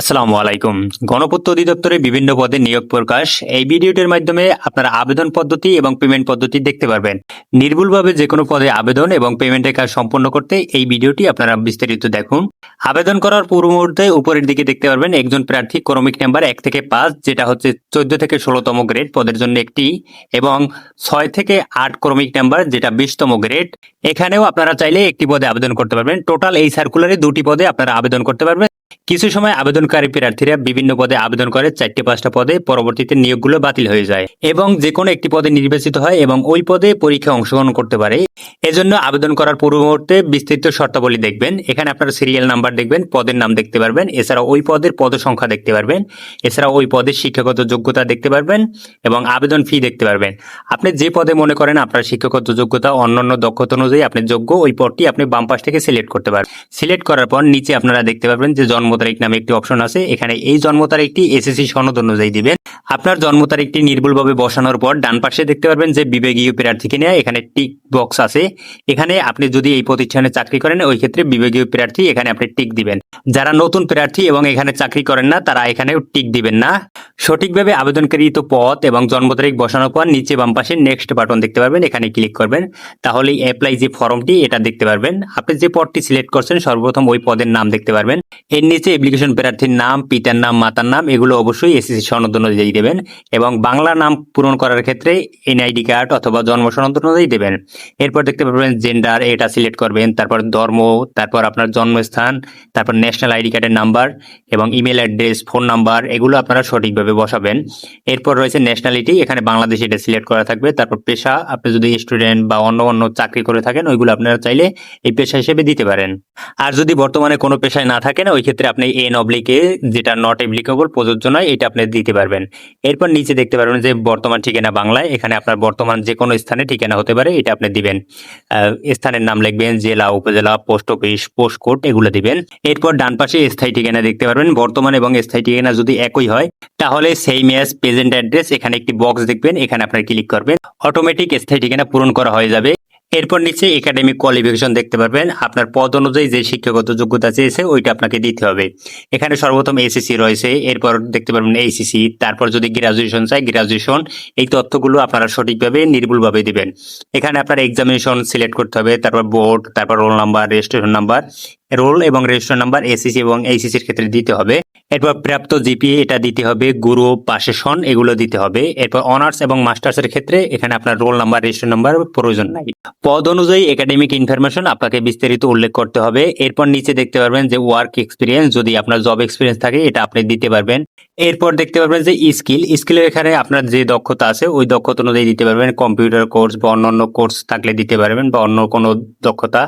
আসসালামু আলাইকুম। গণপূর্ত অধিদপ্তরে বিভিন্ন পদে নিয়োগ প্রকাশ। এই ভিডিওটির মাধ্যমে আপনারা আবেদন পদ্ধতি এবং পেমেন্ট পদ্ধতি দেখতে পারবেন। নির্ভুলভাবে যে কোনো পদে আবেদন এবং পেমেন্টের কাজ সম্পন্ন করতে এই ভিডিওটি আপনারা বিস্তারিত দেখুন। আবেদন করার পূর্ব মুহূর্তে উপরের দিকে দেখতে পারবেন একজন প্রার্থী ক্রমিক নাম্বার এক থেকে পাঁচ, যেটা হচ্ছে চোদ্দ থেকে ষোলোতম গ্রেড পদের জন্য একটি, এবং ছয় থেকে আট ক্রমিক নাম্বার, যেটা বিশতম গ্রেড। এখানেও আপনারা চাইলে একটি পদে আবেদন করতে পারবেন। টোটাল এই সার্কুলারে দুটি পদে আপনারা আবেদন করতে পারবেন। কিছু সময় আবেদনকারী প্রার্থীরা বিভিন্ন পদে আবেদন করে চারটে পাঁচটা পদে পরবর্তীতে নিয়োগগুলো বাতিল হয়ে যায় এবং যে কোনো একটি পদে নির্বাচিত হয় এবং ওই পদে পরীক্ষা অংশগ্রহণ করতে পারে। এজন্য আবেদন করার পূর্ব মুহূর্তে বিস্তৃত শর্তাবলী দেখবেন। এখানে আপনারা সিরিয়াল নাম্বার দেখবেন, পদের নাম দেখতে পারবেন এছাড়া ওই পদের পদ সংখ্যা দেখতে পারবেন এছাড়া ওই পদের শিক্ষাগত যোগ্যতা দেখতে পারবেন এবং আবেদন ফি দেখতে পারবেন। আপনি যে পদে মনে করেন আপনার শিক্ষাগত যোগ্যতা অন্যান্য দক্ষতা অনুযায়ী আপনি যোগ্য, ওই পদটি আপনি বাম পাশ থেকে সিলেক্ট করতে পারবেন। সিলেক্ট করার পর নিচে আপনারা দেখতে পারবেন যে জন্ম তারিখ নামে একটি অপশন আছে। এখানে এই জন্ম তারিখটি এসএসসি সনদ অনুযায়ী দিবেন। আপনার জন্ম তারিখটি নির্ভুলভাবে বসানোর পর ডান পাশে দেখতে পারবেন যে বিভাগীয় প্রার্থীকে নিয়ে এখানে টিক বক্স আছে। এখানে আপনি যদি এই প্রতিষ্ঠানে চাকরি করেন, ওই ক্ষেত্রে বিভাগীয় প্রার্থী এখানে আপনি টিক দিবেন। যারা নতুন প্রার্থী এবং এখানে চাকরি করেন না, তারা এখানেও টিক দিবেন না। সঠিকভাবে আবেদনকৃত পদ এবং জন্ম তারিখ বসানোর পর নিচে বাম পাশে নেক্সট বাটন দেখতে পারবেন, এখানে ক্লিক করবেন। তাহলে অ্যাপ্লাই যে ফর্মটি এটা দেখতে পারবেন। আপনি যে পদটি সিলেক্ট করছেন, সর্বপ্রথম ওই পদের নাম দেখতে পারবেন। এর নিচে অ্যাপ্লিকেশন প্রার্থীর নাম, পিতার নাম, মাতার নাম, এগুলো অবশ্যই এসএসসি সনদ অনুযায়ী দেবেন এবং বাংলা নাম পূরণ করার ক্ষেত্রে এনআইডি কার্ড অথবা জন্ম সনদ অনুযায়ী দেবেন। এরপর দেখতে পারবেন জেন্ডার এটা সিলেক্ট করবেন, তারপর ধর্ম, তারপর আপনার জন্মস্থান, তারপর ন্যাশনাল আইডি কার্ডের নাম্বার এবং ইমেল অ্যাড্রেস ফোন নাম্বার এগুলো আপনারা সঠিকভাবে বসাবেন। এরপর রয়েছে ন্যাশনালিটি এখানে বাংলাদেশ এটা সিলেক্ট করা থাকবে। তারপর পেশা, আপনি যদি স্টুডেন্ট বা অন্য অন্য চাকরি করে থাকেন, ওইগুলো আপনারা চাইলে এই পেশা হিসেবে দিতে পারেন। আর যদি বর্তমানে কোনো পেশায় না থাকেন, ওই ক্ষেত্রে আপনি এন অবলিকে যেটা নট এপ্লিকেবল প্রযোজ্য নয়, এটা আপনি দিতে পারবেন। এরপর নিচে দেখতে পারবেন যে বর্তমান ঠিকানা বাংলায়, এখানে আপনার বর্তমান যে কোনো স্থানে ঠিকানা হতে পারে, এটা আপনি দিবেন। স্থানের নাম লিখবেন, জেলা, উপজেলা, পোস্ট অফিস, পোস্ট কোড, এগুলো দিবেন। এরপর ডান পাশে স্থায়ী ঠিকানা দেখতে পারবেন। বর্তমান এবং স্থায়ী ঠিকানা যদি একই হয়, তাহলে সেই ম্যাচ প্রেজেন্ট অ্যাড্রেস এখানে একটি বক্স দেখবেন, এখানে আপনার ক্লিক করবেন। অটোমেটিক স্থায়ী ঠিকানা পূরণ করা হয়ে যাবে। এরপর নিচে একাডেমিক কোয়ালিফিকেশন দেখতে পারবেন। আপনার পদ অনুযায়ী যে শিক্ষাগত যোগ্যতা চেয়েছে, ওইটা আপনাকে দিতে হবে। এখানে সর্বপ্রথম এসএসসি রয়েছে, এরপর দেখতে পারবেন এইসিসি তারপর যদি গ্রাজুয়েশন চাই গ্রাজুয়েশন এই তথ্যগুলো আপনারা সঠিকভাবে, নির্ভুলভাবে দিবেন। এখানে আপনার এক্সামিনেশন সিলেক্ট করতে হবে, তারপর বোর্ড তারপর roll number registration number roll এবং রেজিস্ট্রেশন নাম্বার এসিসি এবং এইসিসির ক্ষেত্রে দিতে হবে। এরপর প্রাপ্ত জিপিএ এটা দিতে হবে, গুরু পাশেশন এগুলো দিতে হবে। এরপর অনার্স এবং মাস্টার্সের ক্ষেত্রে এখানে আপনার রোল নাম্বার, রেজিস্ট্রেশন নাম্বার প্রয়োজন নাই। পদ অনুযায়ী একাডেমিক ইনফরমেশন আপনাকে বিস্তারিত উল্লেখ করতে হবে। এরপর নিচে দেখতে পারবেন যে ওয়ার্ক এক্সপিরিয়েন্স যদি আপনার জব এক্সপিরিয়েন্স থাকে, এটা আপনি দিতে পারবেন। এরপর দেখতে পারবেন যে স্কিল স্কিলের এখানে আপনার যে দক্ষতা আছে, ওই দক্ষতা অনুযায়ী দিতে পারবেন। কম্পিউটার কোর্স বা অন্যান্য কোর্স থাকলে দিতে পারবেন বা অন্য কোনো দক্ষতা।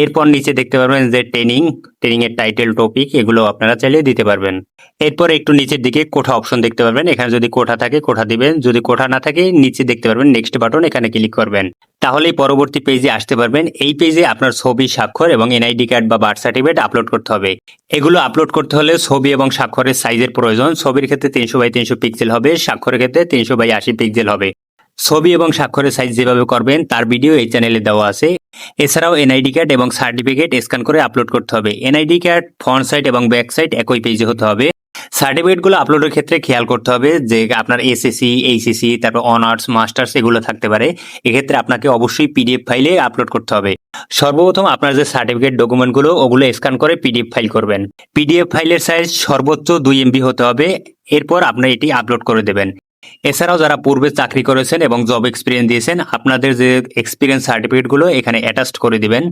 এরপর নিচে দেখতে পারবেন যে ট্রেনিং ট্রেনিং এর টাইটেল টপিক এগুলো আপনারা চাইলে দিতে পারবেন। এরপর একটু নিচের দিকে কোঠা অপশন দেখতে পারবেন। এখানে যদি কোঠা থাকে, কোঠা দিবেন। যদি কোঠা না থাকে, নিচে দেখতে পারবেন। নেক্সট বাটন এখানে ক্লিক করবেন। তাহলেই পরবর্তী পেজে আসতে পারবেন। এই পেজে আপনার ছবি স্বাক্ষর এবং এনআইডি কার্ড বা বার্থ সার্টিফিকেট আপলোড করতে হবে। এগুলো আপলোড করতে হলে ছবি এবং স্বাক্ষরের সাইজের প্রয়োজন। ছবির ক্ষেত্রে তিনশো বাই তিনশো পিক্সেল হবে। স্বাক্ষরের ক্ষেত্রে তিনশো বাই আশি পিক্সেল হবে। ছবি এবং স্বাক্ষরের সাইজ যেভাবে করবেন, তার ভিডিও এই চ্যানেলে দেওয়া আছে। এছাড়াও এনআইডি কার্ড এবং সার্টিফিকেট স্ক্যান করে আপলোড করতে হবে। এনআইডি কার্ড ফ্রন্ট সাইড এবং ব্যাক সাইড একই পেজে হতে হবে। সার্টিফিকেটগুলো আপলোডের ক্ষেত্রে খেয়াল করতে হবে যে আপনার এসএসসি এইচএসসি তারপর অনার্স মাস্টার্স এগুলো থাকতে পারে। এক্ষেত্রে আপনাকে অবশ্যই পিডিএফ ফাইলে আপলোড করতে হবে। সর্বপ্রথম আপনার যে সার্টিফিকেট ডকুমেন্টগুলো ওগুলো স্ক্যান করে পিডিএফ ফাইল করবেন। পিডিএফ ফাইলের সাইজ সর্বোচ্চ দুই এমবি হতে হবে। এরপর আপনি এটি আপলোড করে দেবেন। এছাড়াও যারা পূর্বে চাকরি করেছেন এবং জব এক্সপিরিয়েন্স দিয়েছেন, আপনাদের যে এক্সপিরিয়েন্স সার্টিফিকেটগুলো এখানে অ্যাটাচড করে দিবেন।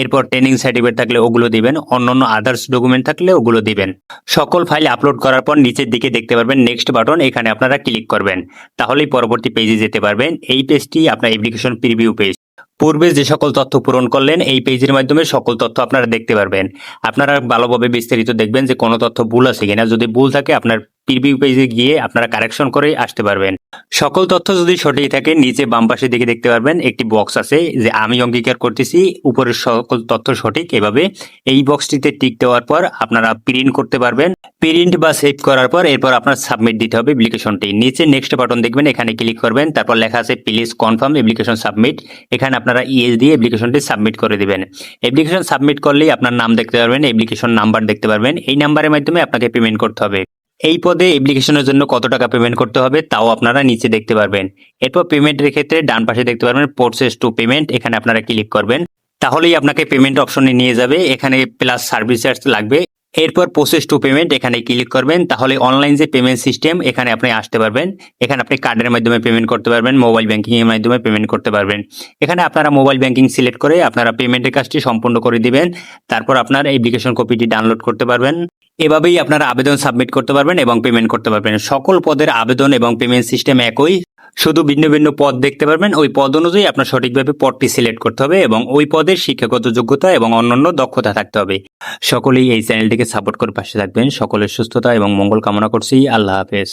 এরপর ট্রেনিং সার্টিফিকেট থাকলে ওগুলো দিবেন, অন্যান্য আদার্স ডকুমেন্ট থাকলে ওগুলো দিবেন। সকল ফাইল আপলোড করার পর নিচের দিকে দেখতে পারবেন নেক্সট বাটন এখানে আপনারা ক্লিক করবেন। তাহলেই পরবর্তী পেজে যেতে পারবেন, এই পেজটি আপনার অ্যাপ্লিকেশন প্রিভিউ পেজ পূর্বে যে সকল তথ্য পূরণ করলেন, এই পেজের মাধ্যমে সকল তথ্য আপনারা দেখতে পারবেন। আপনারা ভালোভাবে বিস্তারিত দেখবেন যে কোনো তথ্য ভুল আছে কিনা। যদি ভুল থাকে, আপনার প্রিভিউ পেজে গিয়ে আপনারা কারেকশন করে আসতে পারবেন। সকল তথ্য যদি সঠিক থাকে, নিচে বাম পাশে দিকে দেখতে পারবেন, একটি বক্স আছে যে, আমি অঙ্গীকার করতেছি, উপরের সকল তথ্য সঠিক। এভাবে এই বক্সটিতে টিক দেওয়ার পর আপনারা প্রিন্ট করতে পারবেন। প্রিন্ট বা সেভ করার পর এরপর আপনার সাবমিট দিতে হবে অ্যাপ্লিকেশনটি নিচে নেক্সট বাটন দেখবেন, এখানে ক্লিক করবেন, তারপর লেখা আছে প্লিজ কনফার্ম অ্যাপ্লিকেশন সাবমিট এখানে আপনারা ইএস দিয়ে অ্যাপ্লিকেশনটি সাবমিট করে দেবেন। অ্যাপ্লিকেশন সাবমিট করলেই আপনার নাম দেখতে পারবেন অ্যাপ্লিকেশন নাম্বার দেখতে পারবেন। এই নাম্বারের মাধ্যমে আপনাকে পেমেন্ট করতে হবে। এই পদে অ্যাপ্লিকেশনের জন্য কত টাকা পেমেন্ট করতে হবে তাও আপনারা নিচে দেখতে পারবেন। এরপর পেমেন্টের ক্ষেত্রে ডান পাশে দেখতে পারবেন প্রসেস টু পেমেন্ট এখানে আপনারা ক্লিক করবেন। তাহলেই আপনাকে পেমেন্ট অপশনে নিয়ে যাবে, এখানে প্লাস সার্ভিস চার্জ লাগবে। এরপর প্রসেস টু পেমেন্ট এখানে ক্লিক করবেন। তাহলে অনলাইন যে পেমেন্ট সিস্টেম এখানে আপনি আসতে পারবেন। এখানে আপনি কার্ডের মাধ্যমে পেমেন্ট করতে পারবেন মোবাইল ব্যাংকিং এর মাধ্যমে পেমেন্ট করতে পারবেন। এখানে আপনারা মোবাইল ব্যাংকিং সিলেক্ট করে আপনারা পেমেন্টের কাজটি সম্পূর্ণ করে দিবেন। তারপর আপনার অ্যাপ্লিকেশন কপিটি ডাউনলোড করতে পারবেন। এভাবেই আপনারা আবেদন সাবমিট করতে পারবেন এবং পেমেন্ট করতে পারবেন। সকল পদের আবেদন এবং পেমেন্ট সিস্টেম একই। শুধু ভিন্ন ভিন্ন পদ দেখতে পারবেন। ওই পদ অনুযায়ী আপনার সঠিকভাবে পদটি সিলেক্ট করতে হবে এবং ওই পদের শিক্ষাগত যোগ্যতা এবং অন্যান্য দক্ষতা থাকতে হবে। সকলেই এই চ্যানেলটিকে সাপোর্ট করে পাশে থাকবেন। সকলের সুস্থতা এবং মঙ্গল কামনা করছি। আল্লাহ হাফেজ।